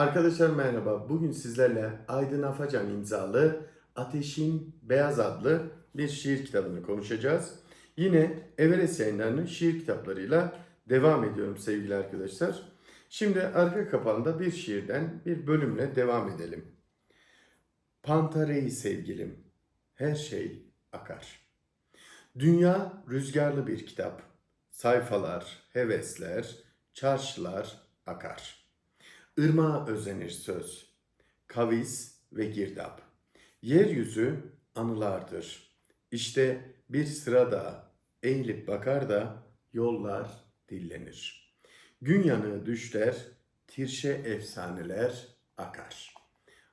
Arkadaşlar merhaba. Bugün sizlerle Aydın Afacan imzalı Ateşin Beyaz adlı bir şiir kitabını konuşacağız. Yine Everest yayınlarının şiir kitaplarıyla devam ediyorum sevgili arkadaşlar. Şimdi arka kapağında bir şiirden bir bölümle devam edelim. Pantareyi sevgilim, her şey akar. Dünya rüzgarlı bir kitap. Sayfalar, hevesler, çarşılar akar. Irmağa özenir söz, kavis ve girdap. Yeryüzü anılardır. İşte bir sırada eğilip bakar da yollar dillenir. Gün yanığı düşler, tirşe efsaneler akar.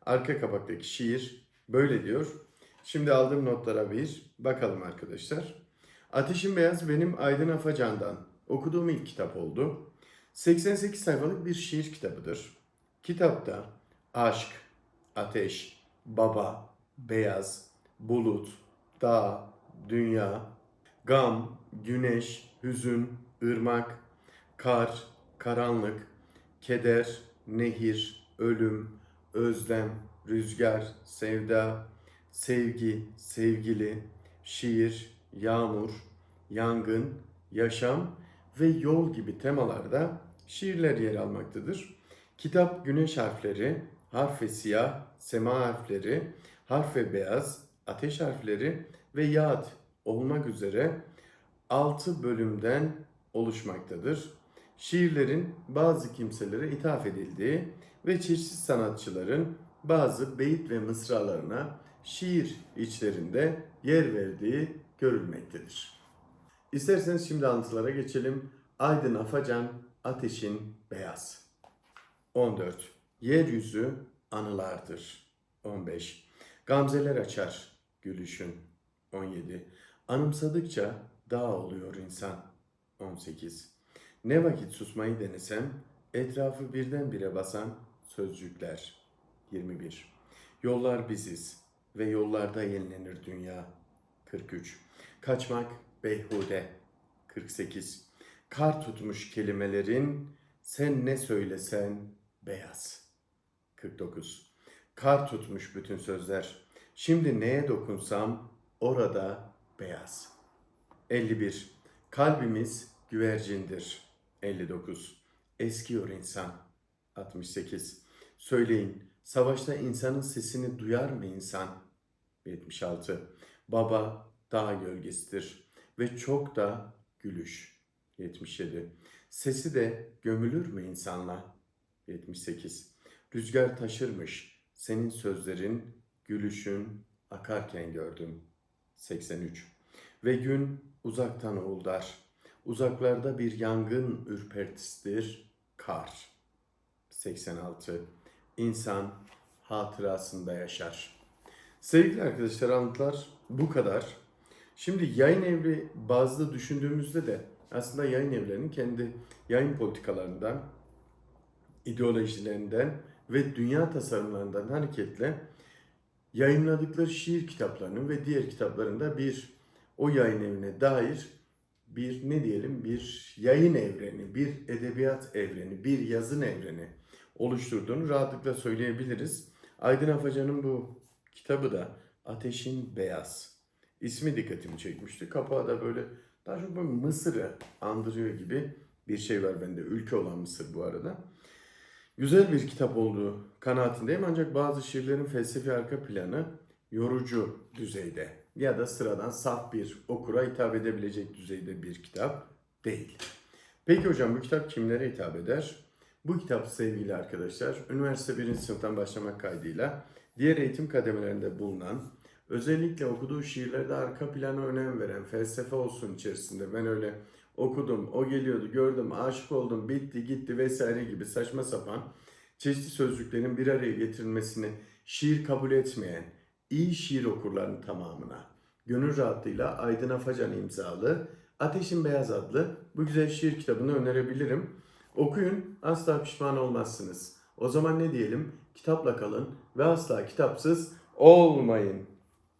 Arka kapaktaki şiir böyle diyor. Şimdi aldığım notlara bir bakalım arkadaşlar. Ateşin Beyaz benim Aydın Afacan'dan okuduğum ilk kitap oldu. 88 sayfalık bir şiir kitabıdır. Kitapta aşk, ateş, baba, beyaz, bulut, dağ, dünya, gam, güneş, hüzün, ırmak, kar, karanlık, keder, nehir, ölüm, özlem, rüzgar, sevda, sevgi, sevgili, şiir, yağmur, yangın, yaşam ve yol gibi temalarda şiirler yer almaktadır. Kitap güneş harfleri, harf ve siyah, sema harfleri, harf ve beyaz, ateş harfleri ve yağıt olmak üzere 6 bölümden oluşmaktadır. Şiirlerin bazı kimselere ithaf edildiği ve çeşitli sanatçıların bazı beyit ve mısralarına şiir içlerinde yer verdiği görülmektedir. İsterseniz şimdi anlatılara geçelim. Aydın Afacan, Ateşin Beyaz. 14. Yeryüzü anılardır. 15. Gamzeler açar gülüşün. 17. Anımsadıkça dağ oluyor insan. 18. Ne vakit susmayı denesem etrafı birdenbire basan sözcükler. 21. Yollar biziz ve yollarda yenilenir dünya. 43. Kaçmak beyhude. 48. Kar tutmuş kelimelerin sen ne söylesen beyaz. 49. Kar tutmuş bütün sözler. Şimdi neye dokunsam orada beyaz. 51. Kalbimiz güvercindir. 59. Eskiyor insan. 68. Söyleyin, savaşta insanın sesini duyar mı insan? 76. Baba dağ gölgesidir ve çok da gülüş. 77. Sesi de gömülür mü insanla? 78. Rüzgar taşırmış senin sözlerin, gülüşün akarken gördüm. 83. Ve gün uzaktan uğuldar. Uzaklarda bir yangın ürpertisidir kar. 86. İnsan hatırasında yaşar. Sevgili arkadaşlar anlatılar bu kadar. Şimdi yayın evi bazlı düşündüğümüzde de aslında yayın evlerinin kendi yayın politikalarından, ideolojilerinden ve dünya tasarımlarından hareketle yayınladıkları şiir kitaplarının ve diğer kitaplarında bir o yayın evine dair bir ne diyelim bir yayın evreni, bir edebiyat evreni, bir yazın evreni oluşturduğunu rahatlıkla söyleyebiliriz. Aydın Afacan'ın bu kitabı da Ateşin Beyaz. İsmi dikkatimi çekmişti. Kapağı da böyle daha çok böyle Mısır'ı andırıyor gibi bir şey var bende. Ülke olan Mısır bu arada. Güzel bir kitap olduğu kanaatindeyim ancak bazı şiirlerin felsefi arka planı yorucu düzeyde ya da sıradan saf bir okura hitap edebilecek düzeyde bir kitap değil. Peki hocam bu kitap kimlere hitap eder? Bu kitap sevgili arkadaşlar üniversite 1. sınıftan başlamak kaydıyla diğer eğitim kademelerinde bulunan özellikle okuduğu şiirlerde arka plana önem veren felsefe olsun içerisinde ben öyle okudum, o geliyordu, gördüm, aşık oldum, bitti, gitti vesaire gibi saçma sapan çeşitli sözcüklerin bir araya getirilmesini şiir kabul etmeyen iyi şiir okurlarının tamamına gönül rahatlığıyla Aydın Afacan imzalı Ateşin Beyaz adlı bu güzel şiir kitabını önerebilirim. Okuyun, asla pişman olmazsınız. O zaman ne diyelim? Kitapla kalın ve asla kitapsız olmayın.